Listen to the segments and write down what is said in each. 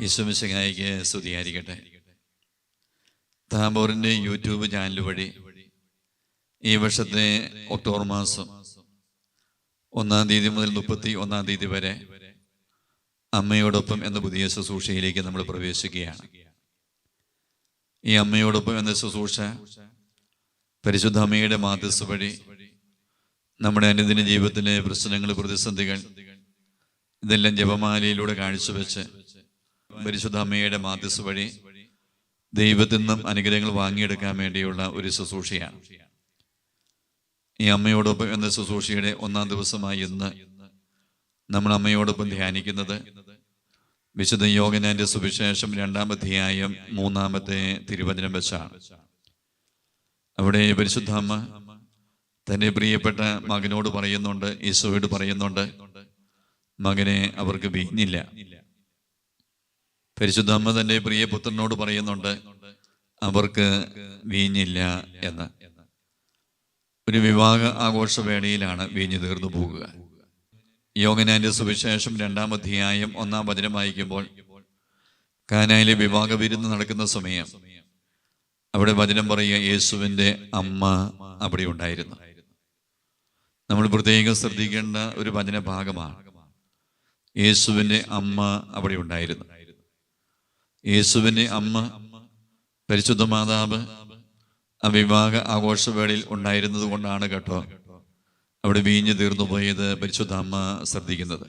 യേശുമിശിഹായിക്ക് സ്തുതിയായിരിക്കട്ടെ. താബോറിന്റെ YouTube channel വഴി ഈ വർഷത്തെ ഒക്ടോബർ മാസം ഒന്നാം തീയതി മുതൽ മുപ്പത്തി ഒന്നാം തീയതി വരെ അമ്മയോടൊപ്പം എന്ന പുതിയ ശുശ്രൂഷയിലേക്ക് നമ്മൾ പ്രവേശിക്കുകയാണ്. ഈ അമ്മയോടൊപ്പം എന്ന ശുശ്രൂഷ പരിശുദ്ധ അമ്മയുടെ മാധ്യസ്ഥ വഴി നമ്മുടെ അനുദിന ജീവിതത്തിലെ പ്രശ്നങ്ങൾ പ്രതിസന്ധികൾ ഇതെല്ലാം ജപമാലയിലൂടെ കാഴ്ചവെച്ച് പരിശുദ്ധ അമ്മയുടെ മാധ്യസ്ഥ വഴി ദൈവത്തിൽ നിന്നും അനുഗ്രഹങ്ങൾ വാങ്ങിയെടുക്കാൻ വേണ്ടിയുള്ള ഒരു ശുശ്രൂഷയാണ്. ഈ അമ്മയോടൊപ്പം എന്ന ശുശ്രൂഷയുടെ ഒന്നാം ദിവസമായി ഇന്ന് നമ്മൾ അമ്മയോടൊപ്പം ധ്യാനിക്കുന്നത് വിശുദ്ധ യോഗനാന്റെ സുവിശേഷം രണ്ടാം അധ്യായം മൂന്നാമത്തെ തിരുവചനം വെച്ചാണ്. അവിടെ പരിശുദ്ധ അമ്മ തന്റെ പ്രിയപ്പെട്ട മകനോട് പറയുന്നുണ്ട് ഈശോയോട് പറയുന്നുണ്ട് മകനെ അവർക്ക് വീഞ്ഞില്ല പരിശുദ്ധ അമ്മ പ്രിയ പുത്രനോട് പറയുന്നുണ്ട് അവർക്ക് വീഞ്ഞില്ല എന്ന്. ഒരു വിവാഹ ആഘോഷ വേളയിലാണ് വീഞ്ഞു തീർന്നു പോകുക. യോഗനാന്റെ സുവിശേഷം രണ്ടാം അധ്യായം ഒന്നാം വചനം വായിക്കുമ്പോൾ കാനായിലെ വിവാഹ വിരുന്ന് നടക്കുന്ന സമയം അവിടെ വചനം പറയുക യേശുവിന്റെ അമ്മ അവിടെ ഉണ്ടായിരുന്നു. നമ്മൾ പ്രത്യേകം ശ്രദ്ധിക്കേണ്ട ഒരു വചന ഭാഗമാണ്. യേശുവിന്റെ അമ്മ അവിടെ ഉണ്ടായിരുന്നു. യേശുവിന്റെ അമ്മ പരിശുദ്ധ മാതാവ് ആ വിവാഹ ആഘോഷവേളയിൽ ഉണ്ടായിരുന്നത് കൊണ്ടാണ് കേട്ടോ. അവിടെ വീഞ്ഞു തീർന്നു പോയത് പരിശുദ്ധ അമ്മ ശ്രദ്ധിക്കുന്നത്.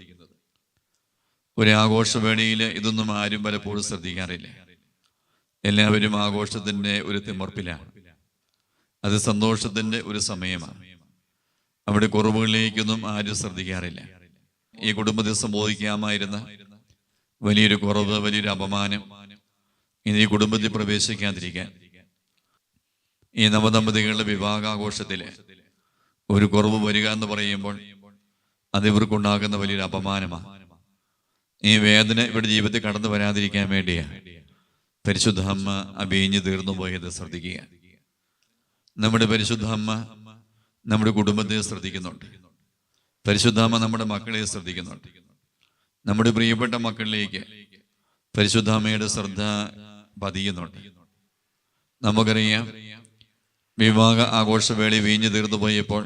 ഒരു ആഘോഷവേണിയിൽ ഇതൊന്നും ആരും പലപ്പോഴും ശ്രദ്ധിക്കാറില്ല. എല്ലാവരും ആഘോഷത്തിന്റെ ഒരു തിമർപ്പിലാണ്. അത് സന്തോഷത്തിന്റെ ഒരു സമയമാണ്. അവിടെ കുറവുകളിലേക്കൊന്നും ആരും ശ്രദ്ധിക്കാറില്ല. ഈ കുടുംബത്തെ സംബോധിക്കാമായിരുന്ന വലിയൊരു കുറവ് വലിയൊരു അപമാനം ഇനി ഈ കുടുംബത്തിൽ പ്രവേശിക്കാതിരിക്കാൻ. ഈ നവദമ്പതികളുടെ വിവാഹാഘോഷത്തിൽ ഒരു കുറവ് വരിക എന്ന് പറയുമ്പോൾ അത് ഇവർക്കുണ്ടാകുന്ന വലിയൊരു അപമാനമാണ് ഈ വേദന ഇവരുടെ ജീവിതത്തിൽ കടന്നു വരാതിരിക്കാൻ വേണ്ടിയാണ് പരിശുദ്ധ അമ്മ അഭിഞ്ഞു തീർന്നു പോയത് ശ്രദ്ധിക്കുക. നമ്മുടെ പരിശുദ്ധ അമ്മ നമ്മുടെ കുടുംബത്തെ ശ്രദ്ധിക്കുന്നുണ്ട്. പരിശുദ്ധ അമ്മ നമ്മുടെ മക്കളെ ശ്രദ്ധിക്കുന്നുണ്ട്. നമ്മുടെ പ്രിയപ്പെട്ട മക്കളിലേക്ക് പരിശുദ്ധ അമ്മയുടെ ശ്രദ്ധ പതിയുന്നുണ്ട്. നമുക്കറിയാം വിവാഹ ആഘോഷവേളി വീഞ്ഞു തീർന്നു പോയപ്പോൾ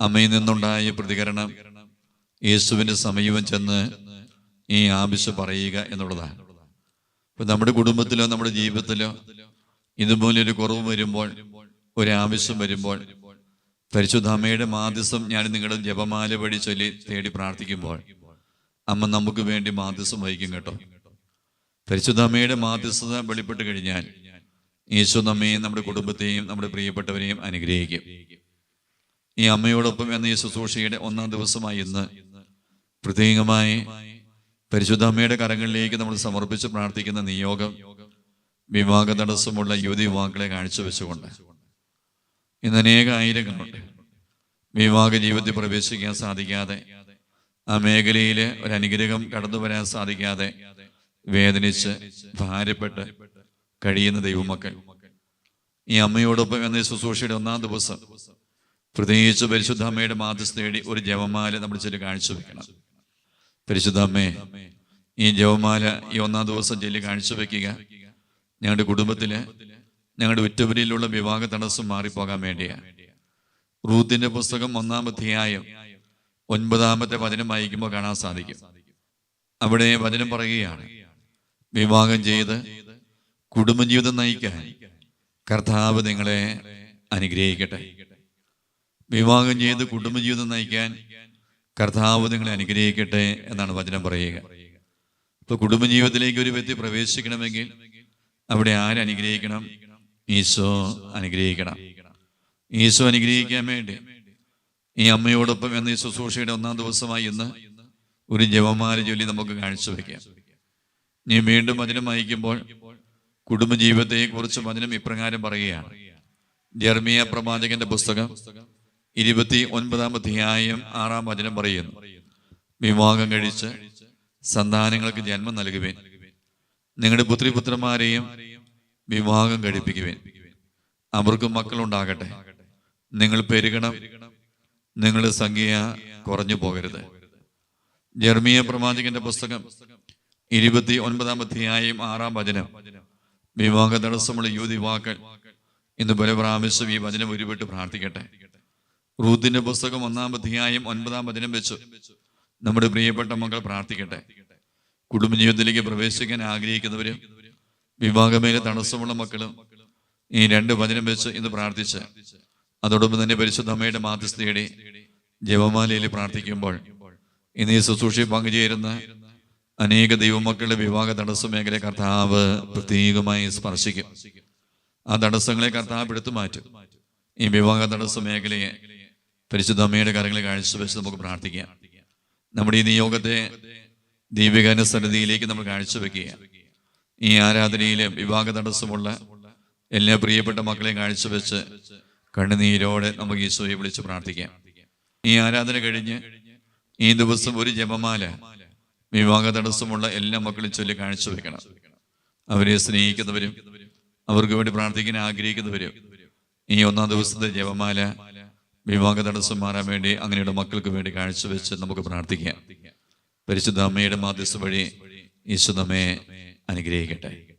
അമ്മയിൽ നിന്നുണ്ടായ പ്രതികരണം യേശുവിന്റെ സമീപം ചെന്ന് ഈ ആവശ്യം പറയുക എന്നുള്ളതാണ്. ഇപ്പം നമ്മുടെ കുടുംബത്തിലോ നമ്മുടെ ജീവിതത്തിലോ ഇതുപോലെ ഒരു കുറവ് വരുമ്പോൾ ഒരു ആവശ്യം വരുമ്പോൾ പരിശുദ്ധ അമ്മയുടെ മാധ്യസം ഞാൻ നിങ്ങളുടെ ജപമാല വഴി ചൊല്ലി തേടി പ്രാർത്ഥിക്കുമ്പോൾ അമ്മ നമുക്ക് വേണ്ടി മാധ്യസം വഹിക്കും കേട്ടോ. പരിശുദ്ധ അമ്മയുടെ മാധ്യസ്ഥത വെളിപ്പെട്ട് കഴിഞ്ഞാൽ യേശു നമ്മയും നമ്മുടെ കുടുംബത്തെയും നമ്മുടെ പ്രിയപ്പെട്ടവരെയും അനുഗ്രഹിക്കും. ഈ അമ്മയോടൊപ്പം എന്ന ഈ ശുശ്രൂഷയുടെ ഒന്നാം ദിവസമായി ഇന്ന് പ്രത്യേകമായി പരിശുദ്ധ അമ്മയുടെ കരങ്ങളിലേക്ക് നമ്മൾ സമർപ്പിച്ച് പ്രാർത്ഥിക്കുന്ന നിയോഗം വിവാഹ തടസ്സമുള്ള യുവതി യുവാക്കളെ കാഴ്ചവെച്ചുകൊണ്ട്. ഇന്ന് അനേക ആയിരങ്ങളുണ്ട്. വിവാഹ ജീവിതത്തിൽ പ്രവേശിക്കാൻ സാധിക്കാതെ ആ മേഖലയിൽ ഒരു അനുഗ്രഹം കടന്നു വരാൻ സാധിക്കാതെ വേദനിച്ച് ഭാരപ്പെട്ട് കഴിയുന്ന ദൈവമക്കൾ. ഈ അമ്മയോടൊപ്പം എന്ന ശുശ്രൂഷയുടെ ഒന്നാം ദിവസം പ്രത്യേകിച്ച് പരിശുദ്ധ അമ്മയുടെ മാതസ് തേടി ഒരു ജപമാല നമ്മൾ ചെല്ലു കാണിച്ചു വെക്കണം. പരിശുദ്ധ അമ്മേ ഈ ജപമാല ഈ ഒന്നാം ദിവസം ചെല്ലു കാണിച്ചു വെക്കുക. ഞങ്ങളുടെ കുടുംബത്തിൽ ഞങ്ങളുടെ ഉറ്റവരിയിലുള്ള വിവാഹ തടസ്സം മാറിപ്പോകാൻ വേണ്ടിയാ. റൂത്തിന്റെ പുസ്തകം ഒന്നാം അധ്യായം ഒൻപതാമത്തെ വചനം വായിക്കുമ്പോൾ കാണാൻ സാധിക്കും. അവിടെ വചനം പറയുകയാണ് വിവാഹം ചെയ്ത് കുടുംബജീവിതം നയിക്കാൻ കർത്താവ് നിങ്ങളെ അനുഗ്രഹിക്കട്ടെ. വിവാഹം ചെയ്ത് കുടുംബജീവിതം നയിക്കാൻ കർത്താവ് നിങ്ങളെ അനുഗ്രഹിക്കട്ടെ എന്നാണ് വചനം പറയുക. ഇപ്പൊ കുടുംബജീവിതത്തിലേക്ക് ഒരു വ്യക്തി പ്രവേശിക്കണമെങ്കിൽ അവിടെ ആരനുഗ്രഹിക്കണം ഈശോ അനുഗ്രഹിക്കണം. ഈശോ അനുഗ്രഹിക്കാൻ വേണ്ടി ഈ അമ്മയോടൊപ്പം എന്ന ഈ ശുശ്രൂഷയുടെ ഒന്നാം ദിവസമായി ഇന്ന് ഒരു ജപമാല ചൊല്ലി നമുക്ക് കാഴ്ചവെക്കാം. നീ വീണ്ടും വചനം വായിക്കുമ്പോൾ കുടുംബജീവിതത്തെ കുറിച്ച് വചനം ഇപ്രകാരം പറയുകയാണ്. ജർമിയ പ്രവാചകന്റെ പുസ്തകം ഇരുപത്തി ഒൻപതാം അധ്യായം ആറാം വചനം പറയുന്നു. വിവാഹം കഴിച്ച് സന്താനങ്ങൾക്ക് ജന്മം നൽകുവേൻ. നിങ്ങളുടെ പുത്രിപുത്രന്മാരെയും വിവാഹം കഴിപ്പിക്കുവേൻ. അവർക്കും മക്കളുണ്ടാകട്ടെ. നിങ്ങൾ പെരുകണം. നിങ്ങളുടെ സംഖ്യ കുറഞ്ഞു പോകരുത്. ജർമിയ പ്രവാചകന്റെ പുസ്തകം ഇരുപത്തി ഒൻപതാം അധ്യായം ആറാം വചനം വിവാഹ തടസ്സമുള്ള യുവതി യുവാക്കൾ ഇന്ന് പല പ്രാവശ്യം ഈ വചനം ഉരുവിട്ട് പ്രാർത്ഥിക്കട്ടെ. റൂത്തിന്റെ പുസ്തകം ഒന്നാം അധ്യായം ഒൻപതാം വചനം വെച്ചു. നമ്മുടെ പ്രിയപ്പെട്ട മക്കൾ പ്രാർത്ഥിക്കട്ടെ. കുടുംബജീവിതത്തിലേക്ക് പ്രവേശിക്കാൻ ആഗ്രഹിക്കുന്നവരും വിവാഹമേലെ തടസ്സമുള്ള മക്കളും ഈ രണ്ട് വചനം വെച്ച് ഇന്ന് പ്രാർത്ഥിച്ച് അതോടൊപ്പം തന്നെ പരിശുദ്ധ അമ്മയുടെ മാധ്യസ്ഥയുടെ ജപമാലയിൽ പ്രാർത്ഥിക്കുമ്പോൾ ഇന്ന് ഈ ശുശ്രൂഷയിൽ പങ്കുചേരുന്ന അനേക ദൈവമക്കളുടെ വിവാഹ തടസ്സ മേഖല കർത്താവ് പ്രത്യേകമായി സ്പർശിക്കും. ആ തടസ്സങ്ങളെ കർത്താവ് എടുത്തു മാറ്റും. ഈ വിവാഹ തടസ്സ മേഖലയെ പരിശുദ്ധ അമ്മയുടെ കാര്യങ്ങളെ കാഴ്ചവെച്ച് നമുക്ക് പ്രാർത്ഥിക്കാം. നമ്മുടെ ഈ നിയോഗത്തെ ദീപികാനുസന്നിധിയിലേക്ക് നമ്മൾ കാഴ്ചവെക്കുക. ഈ ആരാധനയിലെ വിവാഹ തടസ്സമുള്ള എല്ലാ പ്രിയപ്പെട്ട മക്കളെയും കാഴ്ചവെച്ച് കണ്ണുനീരോടെ നമുക്ക് ഈശോയെ വിളിച്ച് പ്രാർത്ഥിക്കാം. ഈ ആരാധന കഴിഞ്ഞ് ഈ ദിവസം ഒരു ജപമാല വിവാഹ തടസ്സമുള്ള എല്ലാ മക്കളും ചൊല്ലി കാഴ്ചവെക്കണം അവരെ സ്നേഹിക്കുന്നവരും അവർക്ക് വേണ്ടി പ്രാർത്ഥിക്കാൻ ആഗ്രഹിക്കുന്നവരും ഈ ഒന്നാം ദിവസത്തെ ജപമാല വിവാഹ തടസ്സം മാറാൻ വേണ്ടി അങ്ങനെയുള്ള മക്കൾക്ക് വേണ്ടി കാഴ്ചവെച്ച് നമുക്ക് പ്രാർത്ഥിക്കാം. പരിശുദ്ധ അമ്മയുടെ മാധ്യസ്ഥ വഴി ഈശോ നമ്മെ അനുഗ്രഹിക്കട്ടെ.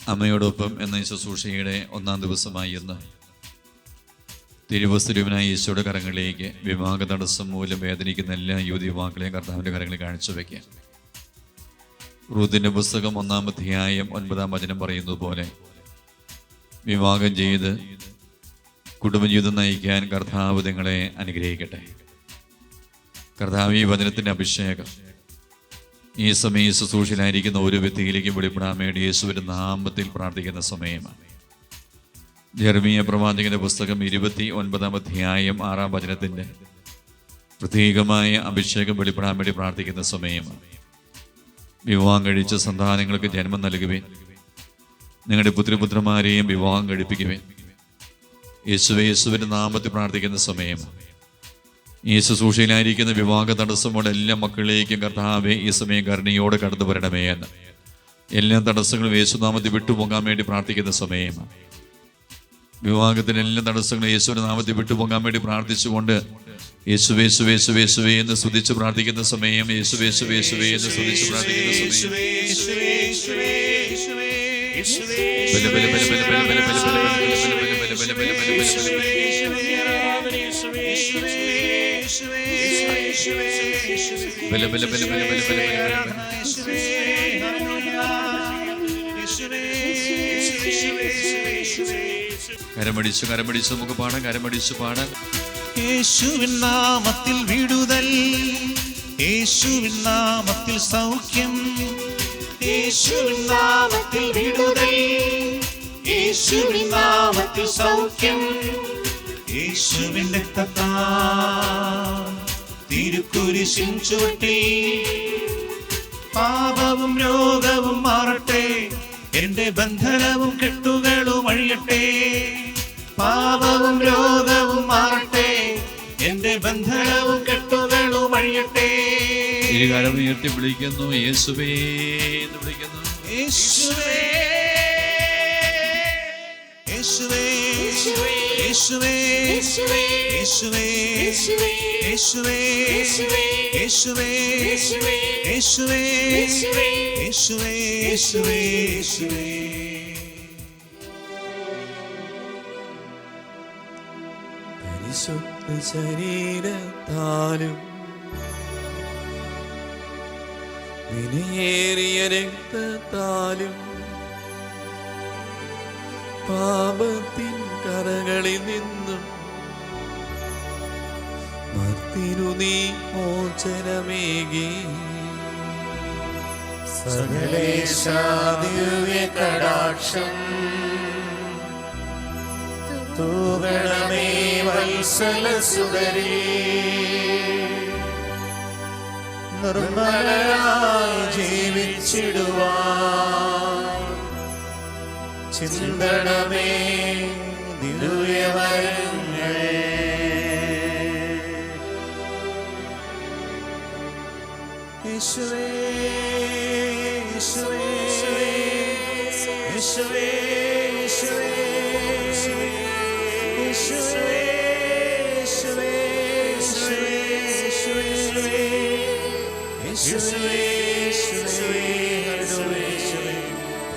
അമ്മയോടൊപ്പം എന്ന ഈ ശുശ്രൂഷയുടെ ഒന്നാം ദിവസമായി ഇന്ന് തിരുവസ്തുരുവിനായി ഈശോയുടെ കരങ്ങളിലേക്ക് വിവാഹ തടസ്സം മൂലം വേദനിക്കുന്ന എല്ലാ യുവതി യുവാക്കളെയും കർത്താവിന്റെ കരങ്ങളിൽ കാഴ്ചവെക്കുക റൂത്തിന്റെ പുസ്തകം ഒന്നാം അധ്യായം ഒൻപതാം വചനം പറയുന്നത് പോലെ. വിവാഹം ചെയ്ത് കുടുംബജീവിതം നയിക്കാൻ കർത്താവ് നിങ്ങളെ അനുഗ്രഹിക്കട്ടെ. കർത്താവ് ഈ വചനത്തിന്റെ അഭിഷേകം. ഈ സമയം ശുശ്രൂഷയിലായിരിക്കുന്ന ഒരു വ്യക്തിയിലേക്കും വെളിപ്പെടാൻ വേണ്ടി യേശുവിന്റെ നാമത്തിൽ പ്രാർത്ഥിക്കുന്ന സമയമാണ്. ജർമീയ പ്രവാചകന്റെ പുസ്തകം ഇരുപത്തി ഒൻപതാം അധ്യായം ആറാം വചനത്തിന്റെ പ്രത്യേകമായ അഭിഷേകം വെളിപ്പെടാൻ വേണ്ടി പ്രാർത്ഥിക്കുന്ന സമയമാണ്. വിവാഹം കഴിച്ച സന്താനങ്ങൾക്ക് ജന്മം നൽകുവേൻ. നിങ്ങളുടെ പുത്രിപുത്രന്മാരെയും വിവാഹം കഴിപ്പിക്കുവേൻ. യേശുവെ യേശുവിന്റെ നാമത്തിൽ പ്രാർത്ഥിക്കുന്ന സമയം. ഈ ശുശ്രൂഷയിലായിരിക്കുന്ന വിവാഹ തടസ്സമുള്ള എല്ലാ മക്കളിലേക്കും കർത്താവെ ഈ സമയം കരുണയോടെ കടന്നു വരണമേ എന്ന്. എല്ലാ തടസ്സങ്ങളും യേശുനാമത്തിൽ വിട്ടുപോകാൻ വേണ്ടി പ്രാർത്ഥിക്കുന്ന സമയമാണ് വിവാഹത്തിന് എല്ലാ തടസ്സങ്ങളും യേശുവിന്റെ നാമത്തിൽ വിട്ടുപോകാൻ വേണ്ടി പ്രാർത്ഥിച്ചുകൊണ്ട് യേശുവേ യേശുവേ യേശുവേ യേശുവേ എന്ന് സ്തുതിച്ച് പ്രാർത്ഥിക്കുന്ന സമയം യേശുവേ യേശുവേ യേശുവേ എന്ന് സ്തുതിച്ച് പ്രാർത്ഥിക്കുന്ന സമയം കരമടിച്ചു കരമടിച്ചു നമുക്ക് പാടാം കരമടിച്ചു പാടാം. യേശുവിൻ നാമത്തിൽ വിടുതൽ യേശുവിൻ നാമത്തിൽ സൗഖ്യം യേശുവിൻ നാമത്തിൽ വിടുതൽ യേശുവിൻ നാമത്തിൽ സൗഖ്യം. യേശുവിൻ രക്തത്താ തിരുക്കുരിശിൻ ചുവട്ടിൽ പാപവും രോഗവും മാറട്ടെ. എന്റെ ബന്ധനവും കെട്ടുകളും അഴിയട്ടെ. പാപവും രോഗവും മാറട്ടെ. എന്റെ ബന്ധനവും കെട്ടുകളും അഴിയട്ടെ. ഇരുകാലം ഉയർത്തി വിളിക്കുന്നു. യേശുവേ എന്ന് വിളിക്കുന്നു. യേശുവേ. യേശുവേ യേശുവേ യേശുവേ യേശുവേ യേശുവേ യേശുവേ യേശുവേ യേശുവേ യേശുവേ പരിശുദ്ധ ശരീരത്താലും വിനിയേറിയ രക്തത്താലും പാപത്തിൻ കരകളിൽ നിന്നും മർത്തിനു നീ മോചനമേകി. കടാക്ഷം തൂകണമേ വത്സല സുഗരി നിർമ്മലരായി ജീവിച്ചിടുവാൻ ചിന്തണമേ ദിവ്യവരങ്ങൾ യേശുവേ യേശുവേ യേശുവേ യേശുവേ യേശുവേ യേശുവേ യേശുവേ യേശുവേ യേശുവേ ഹല്ലേലൂയ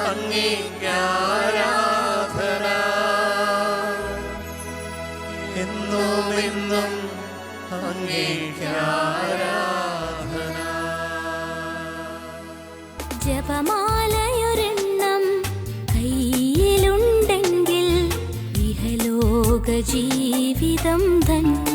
അങ്ങേക്കാരാധന എന്നും അങ്ങേക്കാരാധന ജപമാലയൊരെണ്ണം ജീവിതം ധന്യമാക്കാം